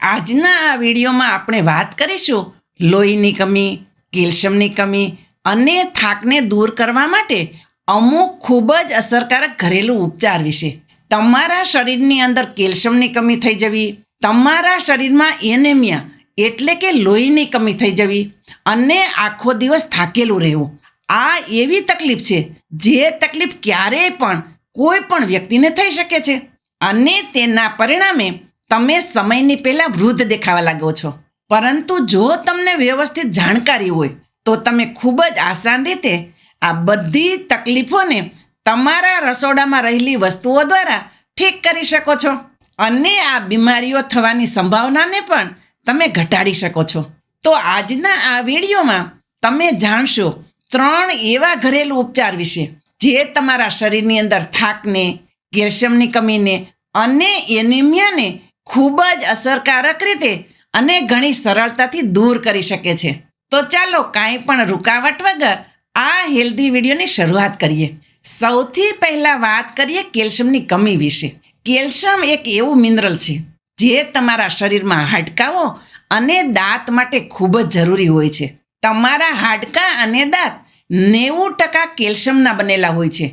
આજના આ વિડીયોમાં આપણે વાત કરીશું લોહીની કમી, કેલ્શિયમની કમી અને થાકને દૂર કરવા માટે અમુક ખૂબ જ અસરકારક ઘરેલું ઉપચાર વિશે. તમારા શરીરની અંદર કેલ્શિયમની કમી થઈ જવી, તમારા શરીરમાં એનેમિયા એટલે કે લોહીની કમી થઈ જવી અને આખો દિવસ થાકેલું રહેવું. આ એવી તકલીફ છે જે તકલીફ ક્યારેય પણ કોઈ પણ વ્યક્તિને થઈ શકે છે અને તેના પરિણામે તમે સમયની પહેલાં વૃદ્ધ દેખાવા લાગો છો. પરંતુ જો તમને વ્યવસ્થિત જાણકારી હોય, તો તમે ખૂબ જ આસાન રીતે આ બધી તકલીફોને તમારા રસોડામાં રહેલી વસ્તુઓ દ્વારા ઠીક કરી શકો છો. અને આ બીમારીઓ થવાની સંભાવનાને પણ તમે ઘટાડી શકો છો. તો આજના આ વિડીયોમાં તમે જાણશો ત્રણ એવા ઘરેલું ઉપચાર વિશે, જે તમારા શરીરની અંદર થાકને, કેલ્શિયમની કમીને અને એનિમિયાને ખૂબ જ અસરકારક રીતે અને ઘણી સરળતાથી દૂર કરી શકે છે. તો ચાલો કાંઈ પણ રૂકાવટ વગર આ હેલ્ધી વિડીયોની શરૂઆત કરીએ. સૌથી પહેલાં વાત કરીએ કેલ્શિયમની કમી વિશે. કેલ્શિયમ એક એવું મિનરલ છે, જે તમારા શરીરમાં હાડકાઓ અને દાંત માટે ખૂબ જ જરૂરી હોય છે. તમારા હાડકાં અને દાંત નેવું ટકા કેલ્શિયમના બનેલા હોય છે.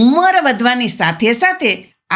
ઉંમર વધવાની સાથે સાથે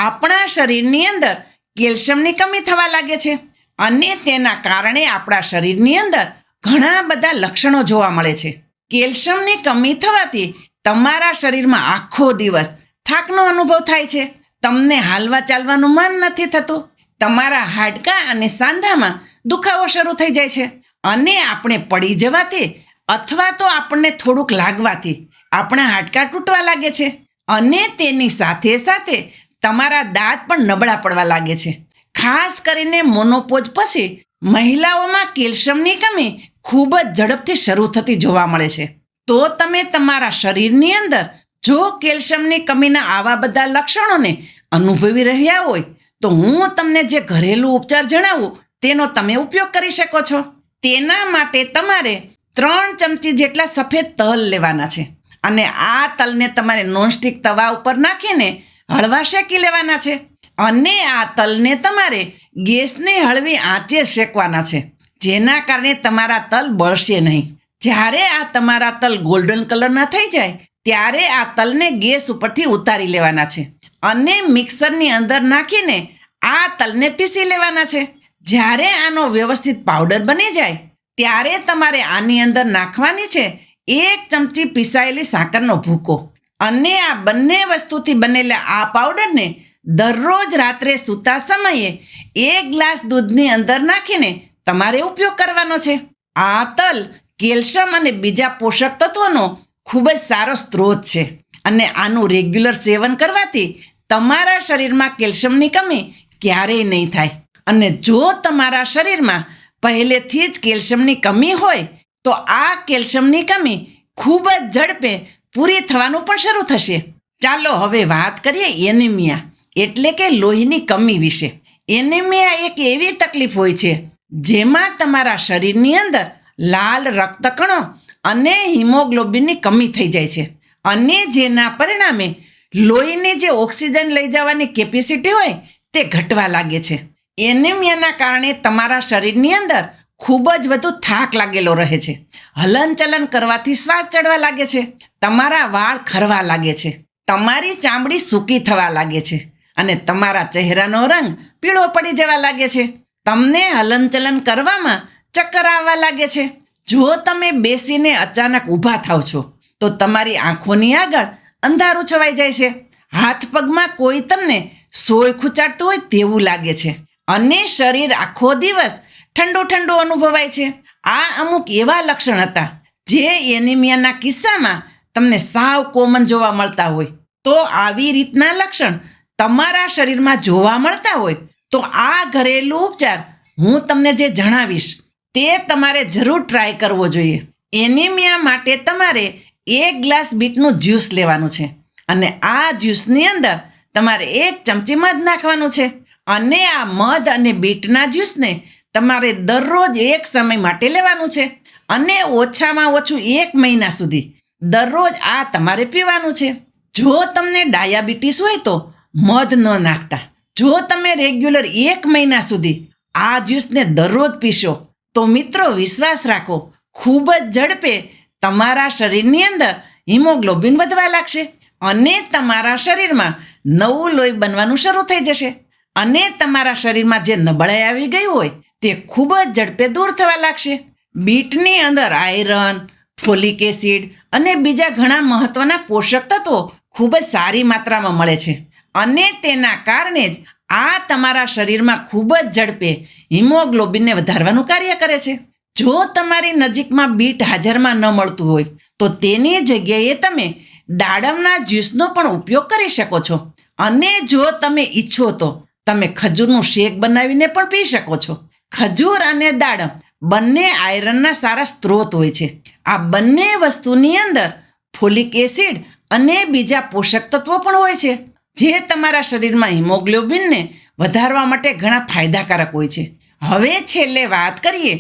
આપણા શરીરની અંદર કેલ્શિયમની કમી થવા લાગે છે અને તેના કારણે આપણા શરીરની અંદર ઘણા બધા લક્ષણો જોવા મળે છે. કેલ્શિયમની કમી થવાથી તમારા શરીરમાં આખો દિવસ થાકનો અનુભવ થાય છે. તમને હાલવા ચાલવાનું મન નથી થતું. તમારા હાડકાં અને સાંધામાં દુખાવો શરૂ થઈ જાય છે. અને આપણે પડી જવાથી અથવા તો આપણને થોડુંક લાગવાથી આપણા હાડકાં તૂટવા લાગે છે. અને તેની સાથે સાથે તમારા દાંત પણ નબળા પડવા લાગે છે. ખાસ કરીને મોનોપોજ પછી મહિલાઓમાં કેલ્શિયમની કમી ખૂબ જ ઝડપથી શરૂ થતી જોવા મળે છે. તો તમે તમારા શરીરની અંદર જો કેલ્શિયમની કમીના આવા બધા લક્ષણોને અનુભવી રહ્યા હોય, તો હું તમને જે ઘરેલું ઉપચાર જણાવું, તેનો તમે ઉપયોગ કરી શકો છો. તેના માટે તમારે ત્રણ ચમચી જેટલા સફેદ તલ લેવાના છે. અને આ તલને તમારે નોનસ્ટિક તવા ઉપર નાખીને હળવા શેકી લેવાના છે? અને આ તલને તમારે ગેસને હળવી આંચે શેકવાના છે. જેના કારણે તમારા તલ બળશે નહીં. જ્યારે આ તમારા તલ ગોલ્ડન કલરના થઈ જાય, ત્યારે આ તલને ગેસ ઉપરથી ઉતારી લેવાના છે. અને મિક્સરની અંદર નાખીને આ તલને પીસી લેવાના છે. જ્યારે આનો વ્યવસ્થિત પાવડર બની જાય, ત્યારે તમારે આની અંદર નાખવાની છે એક ચમચી પીસાયેલી સાકરનો ભૂકો. અને આ બંને વસ્તુથી બનેલા આ પાવડરને દરરોજ રાત્રે સૂતા સમયે એક ગ્લાસ દૂધની અંદર નાખીને તમારે ઉપયોગ કરવાનો છે. આ તલ કેલ્શિયમ અને બીજા પોષક તત્વોનો ખૂબ જ સારો સ્ત્રોત છે અને આનું રેગ્યુલર સેવન કરવાથી તમારા શરીરમાં કેલ્શિયમની કમી ક્યારેય નહીં થાય. અને જો તમારા શરીરમાં પહેલેથી જ કેલ્શિયમની કમી હોય, તો આ કેલ્શિયમની કમી ખૂબ જ ઝડપે પૂરી થવાનું પણ શરૂ થશે. ચાલો હવે વાત કરીએ એનિમિયા, એટલે કે લોહીની કમી વિશે. એનિમિયા એક એવી તકલીફ હોય છે, જેમાં તમારા શરીરની અંદર લાલ રક્તકણો અને હિમોગ્લોબિનની કમી થઈ જાય છે. અને જેના પરિણામે લોહીને જે ઓક્સિજન લઈ જવાની કેપેસિટી હોય તે ઘટવા લાગે છે. એનિમિયાના કારણે તમારા શરીરની અંદર ખૂબ જ વધુ થાક લાગેલો રહે છે. હલનચલન કરવાથી શ્વાસ ચડવા લાગે છે. તમારા વાળ ખરવા લાગે છે. તમારી ચામડી સૂકી થવા લાગે છે. અને તમારા ચહેરાનો રંગ પીળો પડી જવા લાગે છે. તમને હલનચલન કરવામાં ચક્કર આવવા લાગે છે. જો તમે બેસીને અચાનક ઊભા થાવ છો, તો તમારી આંખોની આગળ અંધારું છવાઈ જાય છે. હાથ પગમાં કોઈ તમને સોય ખૂંચાડતું હોય તેવું લાગે છે. અને શરીર આખો દિવસ ઠંડુ ઠંડુ અનુભવાય છે. આ અમુક એવા લક્ષણ હતા જે એનિમિયાના કિસ્સામાં તમને સાવ કોમન જોવા મળતા હોય. તો આવી રીતના લક્ષણ તમારા શરીરમાં જોવા મળતા હોય. તો આ ઘરેલું ઉપચાર હું તમને જે જણાવીશ તે તમારે જરૂર ટ્રાય કરવો જોઈએ. એનિમિયા માટે તમારે એક ગ્લાસ બીટનું જ્યુસ લેવાનું છે અને આ જ્યુસની અંદર તમારે એક ચમચી મધ નાખવાનું છે. અને આ મધ અને બીટના જ્યુસને તમારે દરરોજ એક સમય માટે લેવાનું છે અને ઓછામાં ઓછું એક મહિના સુધી દરરોજ આ તમારે પીવાનું છે. જો તમને ડાયાબિટીસ હોય તો મધ ન નાખતા. જો તમે રેગ્યુલર એક મહિના સુધી આ જ્યુસને દરરોજ પીશો, તો મિત્રો વિશ્વાસ રાખો, ખૂબ જ ઝડપે તમારા શરીરની અંદર હિમોગ્લોબિન વધવા લાગશે અને તમારા શરીરમાં નવું લોહી બનવાનું શરૂ થઈ જશે. અને તમારા શરીરમાં જે નબળાઈ આવી ગઈ હોય તે ખૂબ જ ઝડપે દૂર થવા લાગશે. બીટની અંદર આયરન, ફોલિક એસિડ અને બીજા ઘણા મહત્વના પોષક તત્વો ખૂબ જ સારી માત્રામાં મળે છે. અને તેના કારણે જ આ તમારા શરીરમાં ખૂબ જ ઝડપે હિમોગ્લોબિનને વધારવાનું કાર્ય કરે છે. જો તમારી નજીકમાં બીટ હાજરમાં ન મળતું હોય, તો તેની જગ્યાએ તમે દાડમના જ્યુસનો પણ ઉપયોગ કરી શકો છો. અને જો તમે ઈચ્છો તો તમે ખજૂરનું શેક બનાવીને પણ પી શકો છો. ખજૂર અને દાડમ. બંને આયરનના સારા સ્ત્રોત હોય છે. આ બંને વસ્તુની અંદર ફોલિક એસિડ અને બીજા પોષક તત્વો પણ હોય છે, જે તમારા શરીરમાં હિમોગ્લોબિનને વધારવા માટે ઘણા ફાયદાકારક હોય છે. હવે છેલ્લે વાત કરીએ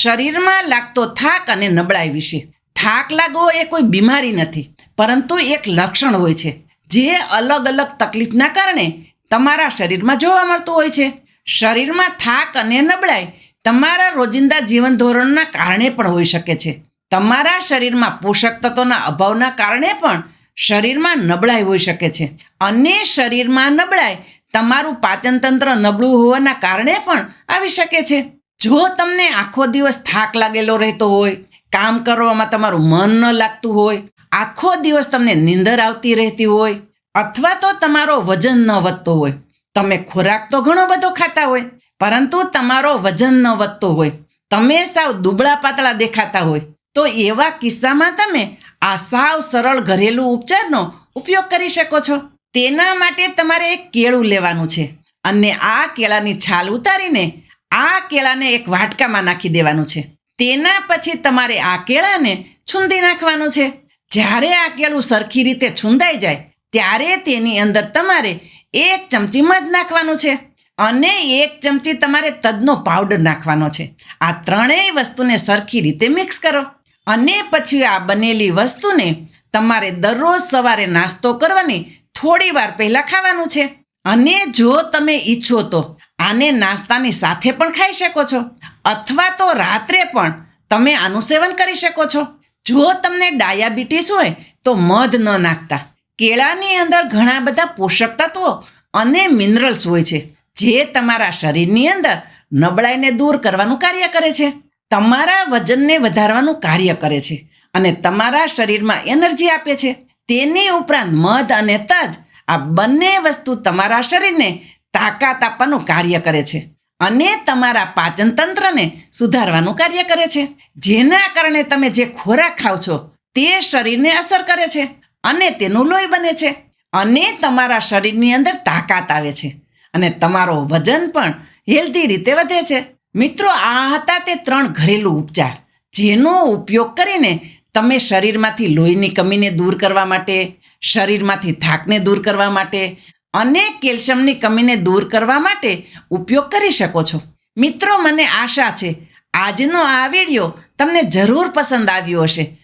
શરીરમાં લાગતો થાક અને નબળાઈ વિશે. થાક લાગવો એ કોઈ બીમારી નથી, પરંતુ એક લક્ષણ હોય છે, જે અલગ અલગ તકલીફના કારણે તમારા શરીરમાં જોવા મળતું હોય છે. શરીરમાં થાક અને નબળાઈ તમારા રોજિંદા જીવન ધોરણના કારણે પણ હોઈ શકે છે. તમારા શરીરમાં પોષક તત્વોના અભાવના કારણે પણ શરીરમાં નબળાઈ હોઈ શકે છે. અને શરીરમાં નબળાઈ તમારું પાચનતંત્ર નબળું હોવાના કારણે પણ આવી શકે છે. જો તમને આખો દિવસ થાક લાગેલો રહેતો હોય, કામ કરવામાં તમારું મન ન લાગતું હોય, આખો દિવસ તમને નીંદર આવતી રહેતી હોય, અથવા તો તમારો વજન ન વધતો હોય તમે ખોરાક તો ઘણો બધો ખાતા હોય, પરંતુ તમારો વજન ન વધતો હોય. તમે સાવ દુબળા પાતળા દેખાતા હોય. તો એવા કિસ્સામાં તમે આ સાવ સરળ ઘરેલું ઉપચારનો ઉપયોગ કરી શકો છો. તેના માટે તમારે એક કેળું લેવાનું છે અને આ કેળાની છાલ ઉતારીને આ કેળાને એક વાટકામાં નાખી દેવાનું છે. તેના પછી તમારે આ કેળાને છૂંદી નાખવાનું છે. જ્યારે આ કેળું સરખી રીતે છૂંદાઈ જાય, ત્યારે તેની અંદર તમારે એક ચમચી મધ નાખવાનું છે અને એક ચમચી તમારે તદનો પાવડર નાખવાનો છે. આ ત્રણેય વસ્તુને સરખી રીતે મિક્સ કરો અને પછી આ બનેલી વસ્તુને તમારે દરરોજ સવારે નાસ્તો કરવાની થોડી વાર પહેલાં ખાવાનું છે. અને જો તમે ઈચ્છો તો આને નાસ્તાની સાથે પણ ખાઈ શકો છો અથવા તો રાત્રે પણ તમે આનું સેવન કરી શકો છો. જો તમને ડાયાબિટીસ હોય તો મધ ન નાખતા. કેળાની અંદર ઘણા બધા પોષક તત્વો અને મિનરલ્સ હોય છે, જે તમારા શરીરની અંદર નબળાઈને દૂર કરવાનું કાર્ય કરે છે. તમારા વજનને વધારવાનું કાર્ય કરે છે અને તમારા શરીરમાં એનર્જી આપે છે. તેની ઉપરાંત મધ અને તજ, આ બંને વસ્તુ તમારા શરીરને તાકાત આપવાનું કાર્ય કરે છે અને તમારા પાચન તંત્રને સુધારવાનું કાર્ય કરે છે. જેના કારણે તમે જે ખોરાક ખાવ છો, તે શરીરને અસર કરે છે. અને તેનું લોહી બને છે. અને તમારા શરીરની અંદર તાકાત આવે છે. અને તમારો વજન પણ હેલ્ધી રીતે વધે છે. મિત્રો, આ હતા તે ત્રણ ઘરેલું ઉપચાર, જેનો ઉપયોગ કરીને તમે શરીરમાંથી લોહીની કમીને દૂર કરવા માટે, શરીરમાંથી થાકને દૂર કરવા માટે અને કેલ્શિયમની કમીને દૂર કરવા માટે ઉપયોગ કરી શકો છો. મિત્રો, મને આશા છે, આજનો આ વીડિયો તમને જરૂર પસંદ આવ્યો હશે.